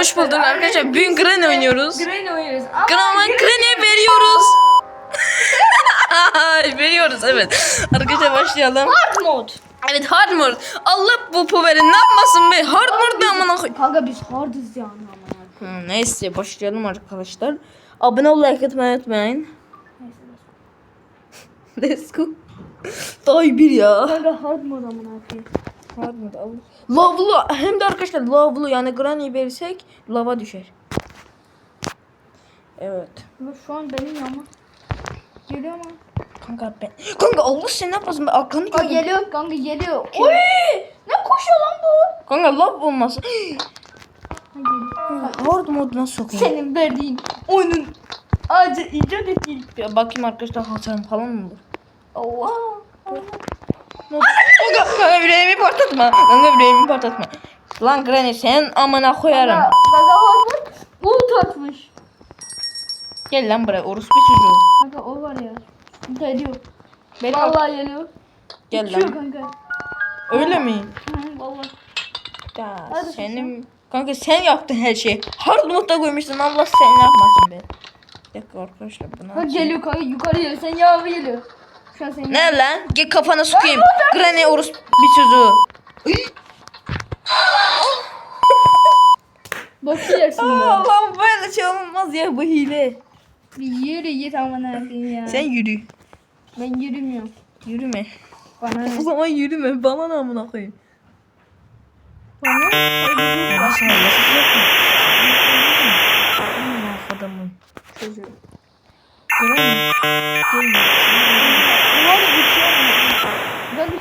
Hoş bulduk arkadaşlar. Bugün Granny oynuyoruz. Granny oynuyoruz. Ama Granny veriyoruz. veriyoruz evet. Arkadaşlar başlayalım. hard mode. Evet hard mode. Allah bu poveri ne yapmasın be? Hard mode ne amına koy. Kanka biz hardız ama. Hmm, neyse başlayalım arkadaşlar. Abone ol like atmayı unutmayın. Let's go. Day bir ya. Kanka hard mode amına koyayım. Hard mode Allah. Lavlu hem de arkadaşlar lavlu yani Granny verirsek lava düşer. Evet. Şu an benim ama. Geliyor mu? Kanka ben. Kanka Allah sen ne yapasın be arkanı Kanka gördüm. geliyor kanka geliyor. Oy! Ne koşuyor lan bu? Kanka lav olmasın. Ha, Hard moduna sokayım. Senin verdiğin oyunun acı icat ettiğin. Bir bakayım arkadaşlar hasarım falan mı olur? Allah. Kanka, kanka yüreğimi patlatma. Kanka yüreğimi patlatma. Lan Granny sen amına koyarım. Kanka mode ult atmış. Gel lan buraya orospu çocuğu. Kanka o var ya. Geliyor. Beni Vallahi geliyor. Gel lan. kanka. Öyle mi? Hı, Vallahi. Ya Hadi senin... Kanka sen yaptın her şeyi. Hard modda koymuşsun Allah sen yapmasın be. Bir dakika arkadaşlar bunu Kanka açayım. geliyor kanka yukarı geliyor. Sen yağmur geliyor. Ne lan? Gel kafana sokayım. Granny orospu bir çocuğu. Bakacaksın bana. Allah'ım böyle şey olmaz ya bu hile. Bir yürü git aman abim ya. Sen yürü. Ben yürümüyorum. Yürüme. Bana O ne? zaman yürüme. Bana ne amına koyayım. Bana ne? Amına adamın. Çocuğu.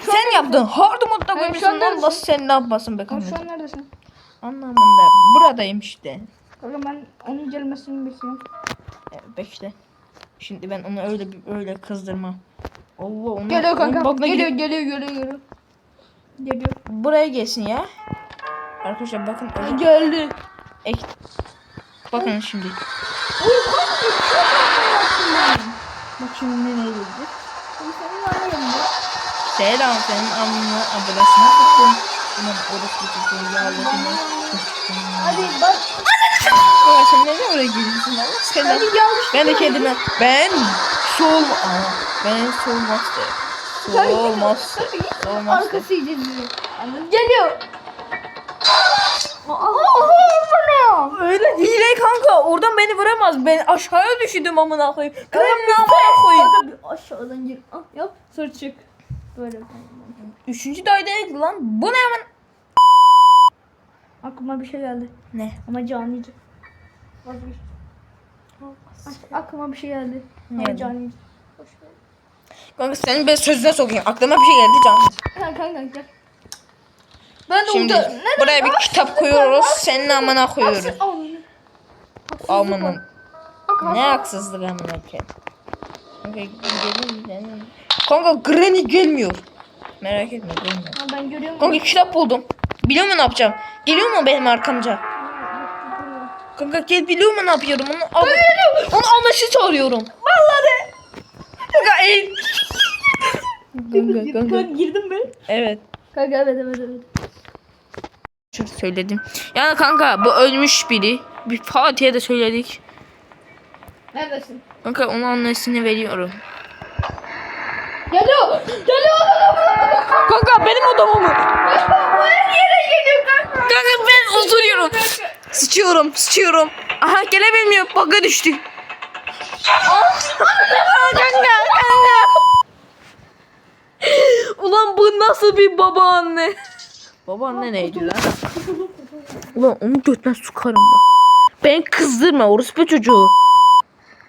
Sen yaptın. Hard modda an koymuşsun. Allah sen ne yapmasın be Kanka şu an neredesin? Anlamında. Buradayım işte. Kanka ben onun gelmesini bekliyorum. E, Bekle. Şimdi ben onu öyle öyle kızdırmam. Allah onu. Geliyor kanka. onun Geliyor geliyor geliyor geliyor. Geliyor. Buraya gelsin ya. Arkadaşlar bakın öyle. Geldi. Ek... Bakın şimdi. Bak şimdi nereye geldi? Senin anlayın Selam senin amına ablasına tuttum. Ulan orası yağladığını. Hadi bak. Ya sen neden oraya geliyorsun seni. Hadi yanlış. Ben de kendime ben sol Aa, ben sol master. Sol master. Sol master. Arkası. Anladın? Geliyor. Aa, bu ne? Öyle hile kanka oradan beni vuramaz. Ben aşağıya düşürdüm amına koyayım. Kırım ne amına koyayım. Kanka aşağıdan gir. Ah, yap. Sonra çık. Böyle. Üçüncü daydaydı lan. Bu ne hemen? Aklıma bir şey geldi. Ne? Ama canlıcı. Aklıma bir şey geldi. Ama geldi? canlıcı. Kanka senin ben sözüne sokayım. Aklıma bir şey geldi canım. Ha kanka gel. Ben de Şimdi orada- Neden? buraya bir kitap koyuyoruz. Senin amına koyuyoruz. Bak, Ne haksızlık amına koyayım. Kanka gidelim gidelim. Kanka Granny gelmiyor. Merak etme gelmiyor. Ha, ben görüyorum. Kanka kitap buldum. Biliyor musun ne yapacağım? Geliyor mu benim arkamca? Kanka gel biliyor musun ne yapıyorum? Onu al. Onu anlaşı çağırıyorum. Vallahi de. Kanka kanka Kanka kanka. girdim ben. Evet. Kanka evet evet evet. Çok söyledim. Yani kanka bu ölmüş biri. Bir Fatih'e de söyledik. Neredesin? Kanka onun annesini veriyorum. Geliyor. Geliyor. Kanka benim odama mı? Bu her yere geliyor kanka. Kanka ben oturuyorum. Sıçıyorum, sıçıyorum. Aha gelebilmiyor. Baka düştü. kanka, kanka. Ulan bu nasıl bir babaanne? Babaanne neydi lan? Ulan onu götüne sokarım. Ben kızdırma orospu çocuğu.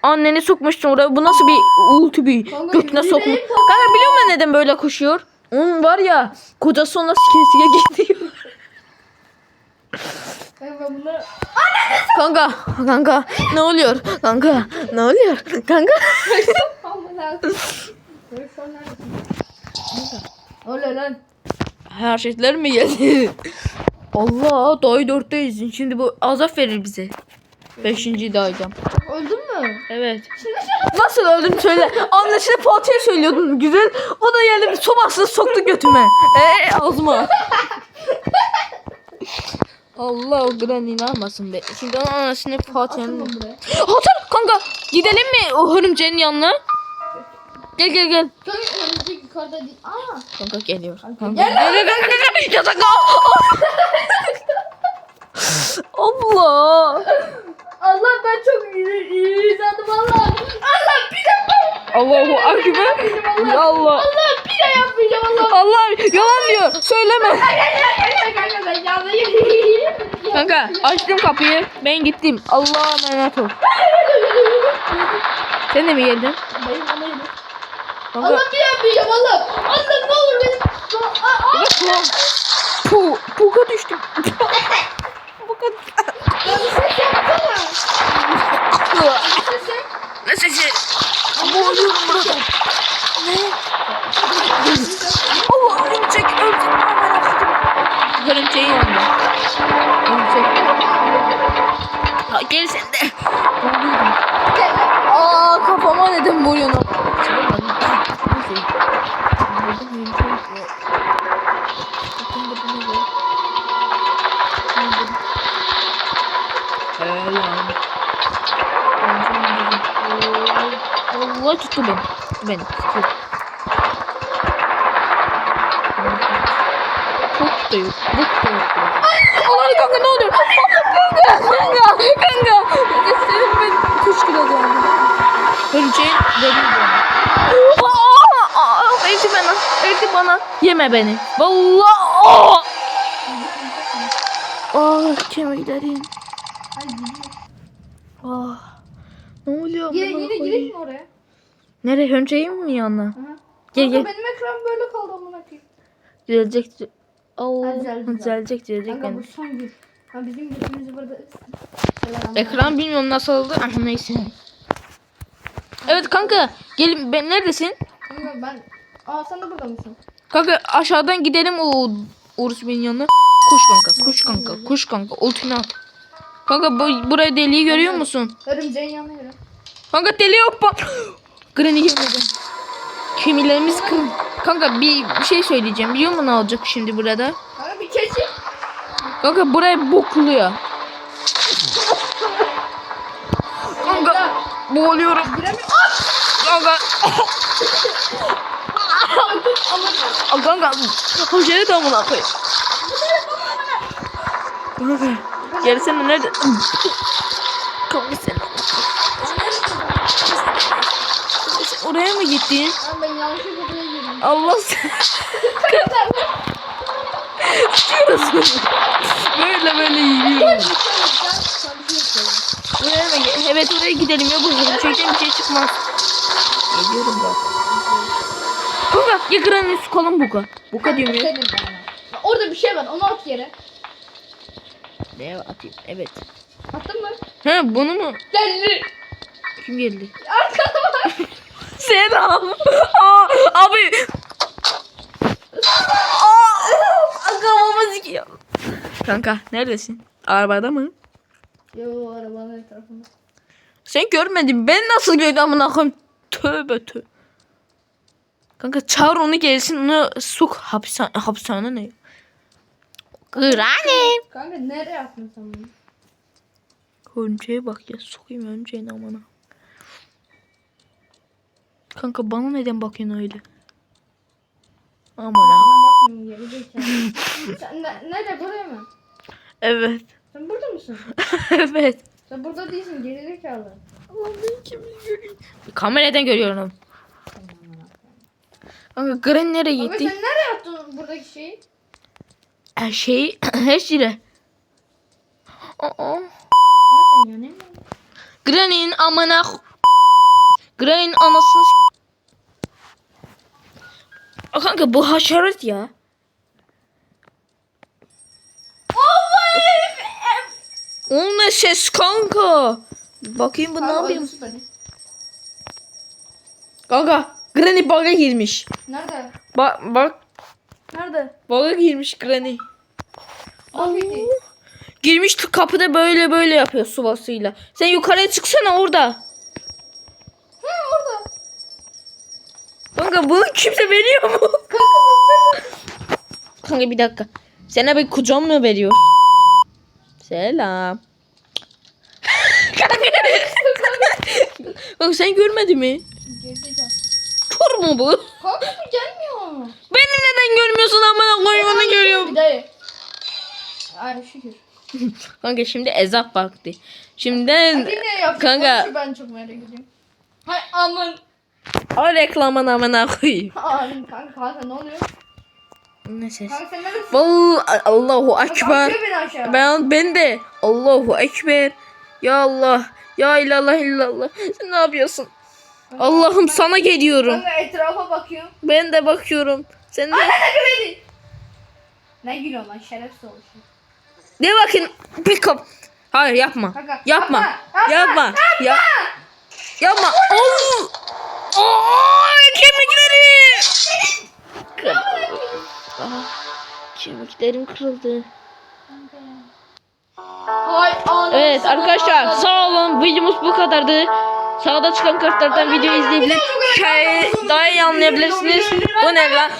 Anneni sokmuştun oraya. Bu nasıl bir ulti bir götüne sokmuş. Kanka biliyor musun neden böyle koşuyor? Onun var ya kocası ona sike sike gidiyor. Kanka. Kanka, ne oluyor? Kanka ne oluyor? Kanka. Öyle lan. Her şeyler mi geldi? Allah day dörtteyiz. Şimdi bu azap verir bize. Beşinci daydım. Öldün mü? Evet. Nasıl öldüm söyle. Anlaşılı Fatih'e söylüyordun güzel. O da geldi bir sobasını soktu götüme. Eee ağzıma. Allah o Granny'ni almasın be. Şimdi onun anasını Fatih'in. Hatır kanka gidelim mi o hörümceğin yanına? Gel gel gel. Kanka yukarıda değil. Aa. Kanka geliyor. Kanka. Gel. Gel gel gel. Yatak Allah. Allah ben çok iyi sandım Allah. Allah bir de Allahu akbar. Allah. Allah bir de yapmayacağım Allah. Allah yalan diyor. Söyleme. Kanka ben açtım kapıyı. Ben gittim. Allah'a emanet ol. Sen de mi geldin? Anayım. Kanka. Bir yapmayacağım Allah. Allah ne olur aa. Pu, puka düştüm. Puka. Ya bir ses yapsana. Tuttu beni. Tuttu beni. Tuttu. Çok da yok. Bok da yok. Allah kanka ne oluyor? Kanka kanka kanka. Kanka senin ben kuşkıracağım. Hırçayın dedim bana. Aa, Verdi bana. Verdi bana. Yeme beni. Vallahi. Aa. Ah kemiklerim. Ah. Ne oluyor? Gire koyayım? girelim oraya? Nereye hönceğim mi? Aha. Gel gel. benim ekran böyle kaldı amına koyayım. Düzelecek. düze- Allah. Düzelecek düzelecek Kanka bu benim. son gün. Ha bizim götümüzü burada ama. Ekran bilmiyorum nasıl oldu. Ah neyse. Evet kanka. Gelin ben neredesin? Kanka ben. Aa sen de burada mısın? Kanka aşağıdan gidelim o Urus yanına. Kuş kanka, kuş kanka, kuş kanka. Ultini at. Kanka bu, buraya deliği görüyor musun? Örümceğin yanına yürü. Kanka deli yok bak. Granny gelmedi. Kemilerimiz kırın. Kanka bir, bir şey söyleyeceğim. Biliyor musun ne olacak şimdi burada? Kanka bir keçi. Kanka buraya bokluyor. Kanka boğuluyorum. Kanka. Kanka. Hocayı da amına koyayım. Kanka. Gelsene nerede? Kanka oraya mı gittin? Lan ben yanlışlıkla buraya girdim. Allah sen. Tutuyorsun. Böyle böyle yiyorum. Oraya mı? gi- Evet oraya gidelim ya bu şeyden bir şey çıkmaz. Geliyorum zaten. Buka ya Granny sokalım Buka. Buka diyorum ya. Orada bir şey var onu at yere. Ne atayım? Evet. Attın mı? He bunu mu? Deli. Kim geldi? Arkada var. Selam. Aa, abi. Aa, kafamı sikiyor. Kanka neredesin? Arabada mı? Yo arabanın etrafında. Sen görmedin. Ben nasıl gördüm amına koyayım? Tövbe tövbe. Kanka çağır onu gelsin onu sok hapishane, hapishane ne? Granny. Kanka nereye attın sen bunu? Önceye bak ya sokayım önceğine amına. Kanka bana neden bakıyorsun öyle? Bakmıyorum geri zekalı. sen ne, nerede buraya mı? Evet. Sen burada mısın? evet. Sen burada değilsin geri zekalı. Kameradan görüyorum. Kanka Granny nereye Abi gitti? sen nereye attın buradaki şeyi? Her şey her şeyle. Aa. Granny'nin amına Granny'nin anasını Aa, Kanka bu haşerat ya. O ne ses kanka? Bakayım bu ne yapıyor? Kanka Granny bug'a girmiş. Nerede? Bak bak Nerede? bug'a girmiş Granny. Abi. Girmiş kapıda böyle böyle yapıyor sıvasıyla. Sen yukarıya çıksana orada. Hı orada. Kanka bunu kimse veriyor mu? Kanka Kanka bir dakika. Sana bir kucağım mı veriyor? Selam. Bak sen görmedin mi? Kör mu bu? Kanka bu gelmiyor. Beni neden görmüyorsun amına koyayım onu görüyorum. Bir dayı. Ay şükür. Kanka şimdi ezap vakti. Şimdi Hadi ne? Kanka. Ben çok merak ediyorum. Hay aman. O reklamın amına koyayım. Amin kanka kanka ne oluyor? Ne ses? Kanka sen neredesin? Vallahi Allahu ekber. atıyor beni aşağı. Ben ben de Allahu ekber. Ya Allah. Ya ilallah illallah. Sen ne yapıyorsun? Allah'ım sana geliyorum. Kanka etrafa bakıyorum. Ben de bakıyorum. Sen de Kanka beni. Ne gülüyorsun lan şerefsiz olmuşsun. de bakın bir kap. Hayır yapma. Kanka, Yapma. yapma, Yapma. yapma, Yapma. Yapma. Oo! Oo! Kemiklerim. Aa, Kemiklerim kırıldı. Evet arkadaşlar sağ olun. Videomuz bu kadardı. Sağda çıkan kartlardan video izleyebilir. Şey, daha iyi anlayabilirsiniz. Bu ne lan?